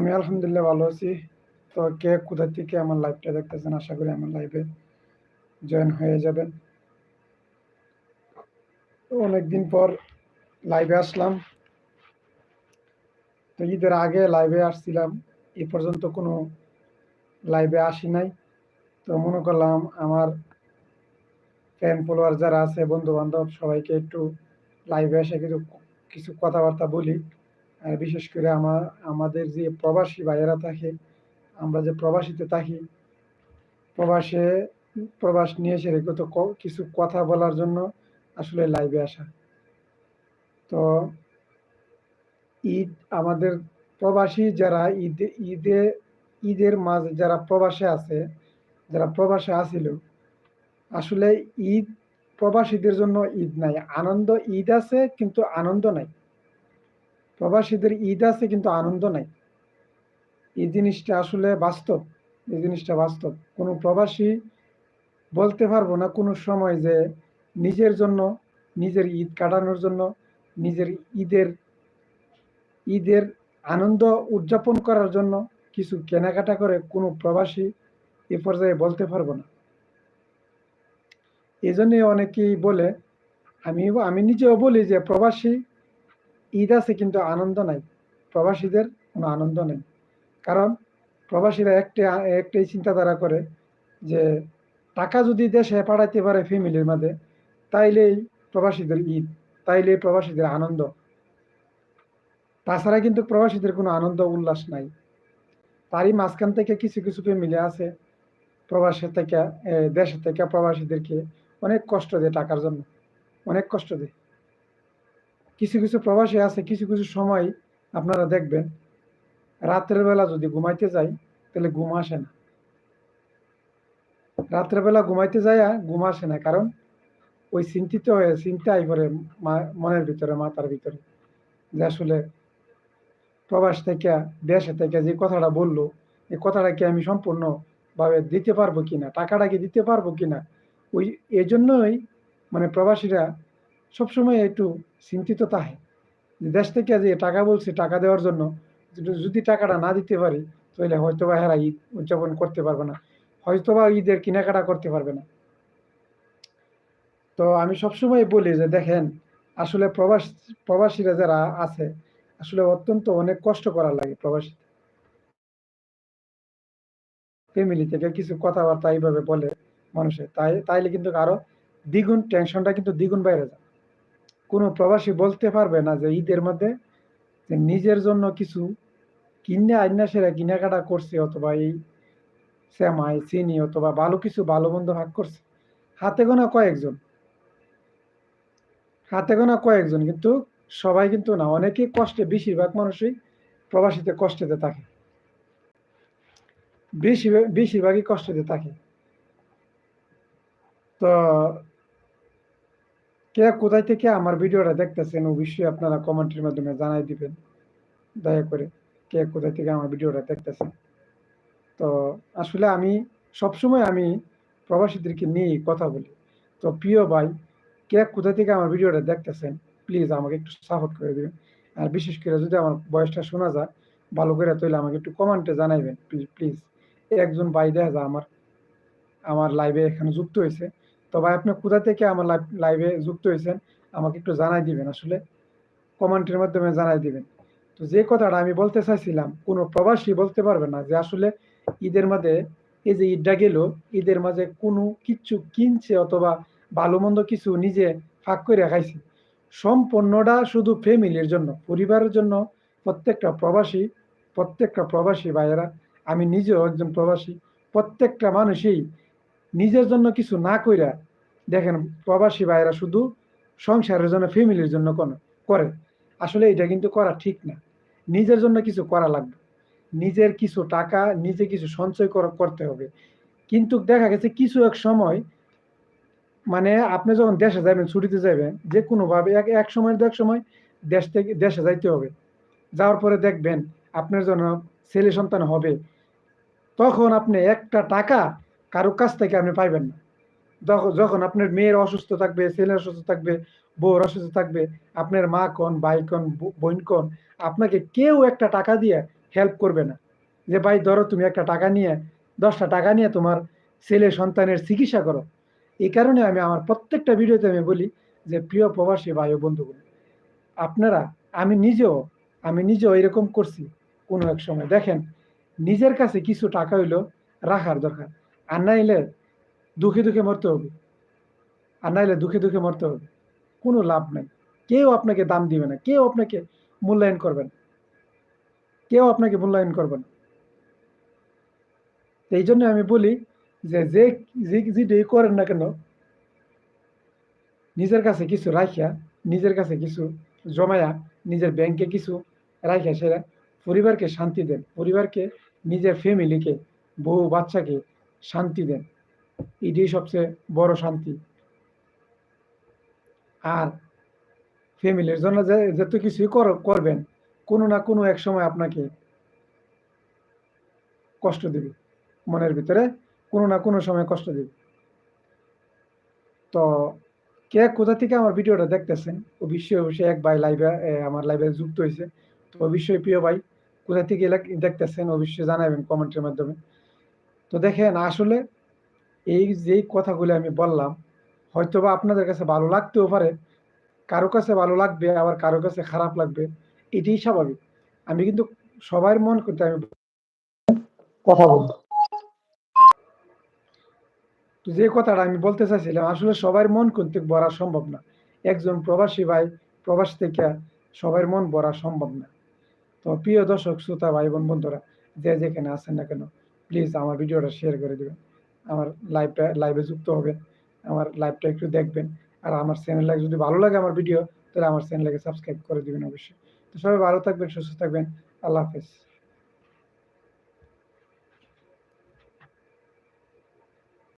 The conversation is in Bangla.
আমি আলহামদুলিল্লাহ ভালো আছি। তো কে কোথা থেকে আমার লাইভটা দেখতেছেন, আশা করি আমার লাইভে জয়েন হয়ে যাবেন। অনেকদিন পর লাইভে আসলাম। তো ঈদের আগে লাইভে আসছিলাম, এ পর্যন্ত কোনো লাইভে আসি নাই। তো মনে করলাম আমার ফ্যান ফলোয়ার যারা আছে বন্ধু বান্ধব সবাইকে একটু লাইভে এসে কিছু কিছু কথাবার্তা বলি। বিশেষ করে আমার আমাদের যে প্রবাসী ভাইয়েরা থাকে, আমরা যে প্রবাসীতে থাকি, প্রবাসে, প্রবাস নিয়ে এসে রেখে তো কিছু কথা বলার জন্য আসলে লাইভে আসা। তো ঈদ, আমাদের প্রবাসী যারা ঈদে ঈদে, ঈদের মাঝে যারা প্রবাসে আছে, যারা প্রবাসে আসিল, আসলে ঈদ, প্রবাসীদের জন্য ঈদ নাই। আনন্দ ঈদ আছে, কিন্তু আনন্দ নাই। প্রবাসীদের ঈদ আছে, কিন্তু আনন্দ নাই। এই জিনিসটা আসলে বাস্তব, এই জিনিসটা বাস্তব। কোনো প্রবাসী বলতে পারব না কোনো সময় যে নিজের জন্য, নিজের ঈদ কাটানোর জন্য, নিজের ঈদের ঈদের আনন্দ উদযাপন করার জন্য কিছু কেনাকাটা করে কোনো প্রবাসী এ পর্যায়ে বলতে পারব না। এই জন্যে অনেকেই বলে আমি আমি নিজেও বলি যে প্রবাসী ঈদ আছে কিন্তু আনন্দ নাই। প্রবাসীদের কোনো আনন্দ নেই। কারণ প্রবাসীরা একটা, একটাই চিন্তাধারা করে যে টাকা যদি দেশে পাঠাইতে পারে ফ্যামিলির মাঝে, তাইলেই প্রবাসীদের ঈদ তাইলে প্রবাসীদের আনন্দ। তাছাড়া কিন্তু প্রবাসীদের কোনো আনন্দ উল্লাস নাই। তারই মাঝখান থেকে কিছু কিছু ফ্যামিলি আছে প্রবাসী থেকে দেশে থেকে প্রবাসীদেরকে অনেক কষ্ট দেয় টাকার জন্য। অনেক কষ্ট দেয়। কিছু কিছু প্রবাসী আছে, কিছু কিছু সময় আপনারা দেখবেন, রাতের বেলা যদি ঘুমাইতে যাই, তাহলে ঘুম আসে না। রাত্রের বেলা ঘুমাইতে যায় ঘুম আসে না, কারণ ওই চিন্তিত হয়ে, চিন্তাই করে মনের ভিতরে, মাথার ভিতরে। যে আসলে প্রবাস থেকে, দেশে থেকে যে কথাটা বলল, এই কথাটা কি আমি সম্পূর্ণভাবে দিতে পারব কিনা, টাকাটা কি দিতে পারব কিনা, ওই এই জন্যই মানে প্রবাসীরা সবসময় একটু চিন্তিত থাকে। দেশ থেকে যে টাকা বলছে টাকা দেওয়ার জন্য, যদি- টাকাটা না দিতে পারি, তাহলে হয়তো বা হেরা ঈদ উদযাপন করতে পারবে না। হয়তো বা ঈদের কেনাকাটা করতে পারবে না। তো আমি সবসময় বলি যে দেখেন, আসলে প্রবাস, প্রবাসীরা যারা আছে, আসলে অত্যন্ত অনেক কষ্ট করা লাগে প্রবাসী ফ্যামিলি থেকে কিছু কথাবার্তা এইভাবে বলে মানুষের। তাই, তাইলে কিন্তু আরও দ্বিগুণ টেনশনটা কিন্তু দ্বিগুণ বাইরে যায়। কোনো প্রবাসী বলতে পারবে না যে ঈদের মধ্যে নিজের জন্য কিছু কিনে, আইনা সেরা কেনাকাটা করছে অথবা এই শ্যামাই চিনি অথবা ভালো কিছু ভালো মন্দ ভাগ করছে। হাতে গোনা কয়েকজন। হাতে গোনা কয়েকজন কিন্তু সবাই কিন্তু না, অনেকেই কষ্টে, বেশিরভাগ মানুষই প্রবাসীতে কষ্টেতে থাকে। বেশি বেশিরভাগই কষ্টতে থাকে। তো কে কোথায় থেকে আমার ভিডিওটা দেখতেছেন, অবশ্যই আপনারা কমেন্টের মাধ্যমে জানাই দিবেন। দয়া করে কে কোথায় থেকে আমার ভিডিওটা দেখতেছেন। তো আসলে আমি সবসময় আমি প্রবাসীদেরকে নিয়ে কথা বলি। তো প্রিয় ভাই, কে কোথা থেকে আমার ভিডিওটা দেখতেছেন, প্লিজ আমাকে একটু সাপোর্ট করে দিবেন। আর বিশেষ করে যদি আমার বয়সটা শোনা যায়, ভালো করে তাহলে আমাকে একটু কমেন্টে জানাইবেন, প্লিজ একজন ভাই দেখা যায় আমার আমার লাইভে এখানে যুক্ত হয়েছে। তো ভাই, আপনি কোথা থেকে আমার লাইভে যুক্ত হয়েছেন, আমাকে একটু জানাই দিবেন, আসলে কমেন্টের মাধ্যমে জানাই দিবেন। তো যে কথাটা আমি বলতে চাইছিলাম, কোনো প্রবাসী বলতে পারবে না যে আসলে ঈদের মাঝে, এই যে ঈদটা গেল, ঈদের মাঝে কোনো কিছু কিনছে অথবা ভালো মন্দ কিছু নিজে ফাঁক করে খাইছে। সম্পূর্ণটা শুধু ফ্যামিলির জন্য, পরিবারের জন্য, প্রত্যেকটা প্রবাসী প্রত্যেকটা প্রবাসী ভাইয়েরা, আমি নিজেও একজন প্রবাসী, প্রত্যেকটা মানুষই নিজের জন্য কিছু না কইরা দেখেন প্রবাসী ভাইরা শুধু সংসারের জন্য ফ্যামিলির জন্য কোনো করে। আসলে এটা কিন্তু করা ঠিক না। নিজের জন্য কিছু করা লাগবে। নিজের কিছু টাকা, নিজে কিছু সঞ্চয় করা করতে হবে। কিন্তু দেখা গেছে কিছু এক সময় মানে আপনি যখন দেশে যাবেন, ছুটিতে যাবেন, যে কোনোভাবে এক এক সময় এক সময় দেশ থেকে দেশে যাইতে হবে। যাওয়ার পরে দেখবেন আপনার জন্য ছেলে সন্তান হবে। তখন আপনি একটা টাকা কারও কাছ থেকে আপনি পাইবেন না। যখন আপনার মেয়ের অসুস্থ থাকবে, ছেলের অসুস্থ থাকবে, বউর অসুস্থ থাকবে, আপনার মা কোন, ভাই কোন বোন কোন, আপনাকে কেউ একটা টাকা দিয়ে হেল্প করবে না। যে, ভাই, ধরো তুমি একটা টাকা নিয়ে, দশটা টাকা নিয়ে তোমার ছেলে সন্তানের চিকিৎসা করো। এই কারণে আমি আমার প্রত্যেকটা ভিডিওতে আমি বলি যে, প্রিয় প্রবাসী ভাই ও বন্ধুগুলো আপনারা, আমি নিজেও আমি নিজেও এরকম করছি। কোনো এক সময় দেখেন, নিজের কাছে কিছু টাকা হইল রাখার দরকার। আর নাইলে দুঃখে দুঃখে মরতে হবে। আর নাইলে দুঃখে দুঃখে মরতে হবে। কোনো লাভ নাই। কেউ আপনাকে দাম দিবে না। কেউ আপনাকে মূল্যায়ন করবে না। কেউ আপনাকে মূল্যায়ন করবে না। এই জন্য আমি বলি যে, যে- যেটাই করেন না কেন, নিজের কাছে কিছু রাখিয়া নিজের কাছে কিছু জমায়া, নিজের ব্যাংকে কিছু রাখিয়া সেটা পরিবারকে শান্তি দেন। পরিবারকে, নিজের ফ্যামিলিকে বউ বাচ্চাকে শান্তি দেন। এটাই সবচেয়ে বড় শান্তি। আর ফ্যামিলির জন্য যে, যত কিছুই করবেন, কোনো না কোনো এক সময় আপনাকে কষ্ট দেবে। মনের ভিতরে কোনো না কোনো সময় কষ্ট দেবে। তো কে কোথা থেকে আমার ভিডিওটা দেখতেছেন, অবশ্যই অবশ্যই এক ভাই লাইভে আমার লাইভে যুক্ত হয়েছে। তো অবশ্যই প্রিয় ভাই, কোথা থেকে দেখতেছেন, অবশ্যই জানাবেন কমেন্টের মাধ্যমে। তো দেখেন, আসলে এই যেই কথাগুলো আমি বললাম, হয়তোবা আপনাদের কাছে ভালো লাগতেও পারে, কারও কাছে ভালো লাগবে, আবার কারও কাছে খারাপ লাগবে, এটাই স্বাভাবিক। আমি কিন্তু সবার মন করতে আমি কথা বলব। তো যে কথাটা আমি বলতে চাইছিলাম, আসলে সবার মন করতে ভরা সম্ভব না। একজন প্রবাসী ভাই, প্রবাস থেকে সবার মন ভরা সম্ভব না। তো প্রিয় দর্শক, শ্রোতা ভাই বোন বন্ধুরা, যে যেখানে আছেন না কেন প্লিজ আমার ভিডিওটা শেয়ার করে দেবেন। আমার লাইভটা লাইভে যুক্ত হবেন। আমার লাইভটা একটু দেখবেন। আর আমার চ্যানেলে যদি ভালো লাগে আমার ভিডিও তাহলে আমার চ্যানেলকে সাবস্ক্রাইব করে দিবেন অবশ্যই। তো সবাই ভালো থাকবেন, সুস্থ থাকবেন। আল্লাহ হাফেজ।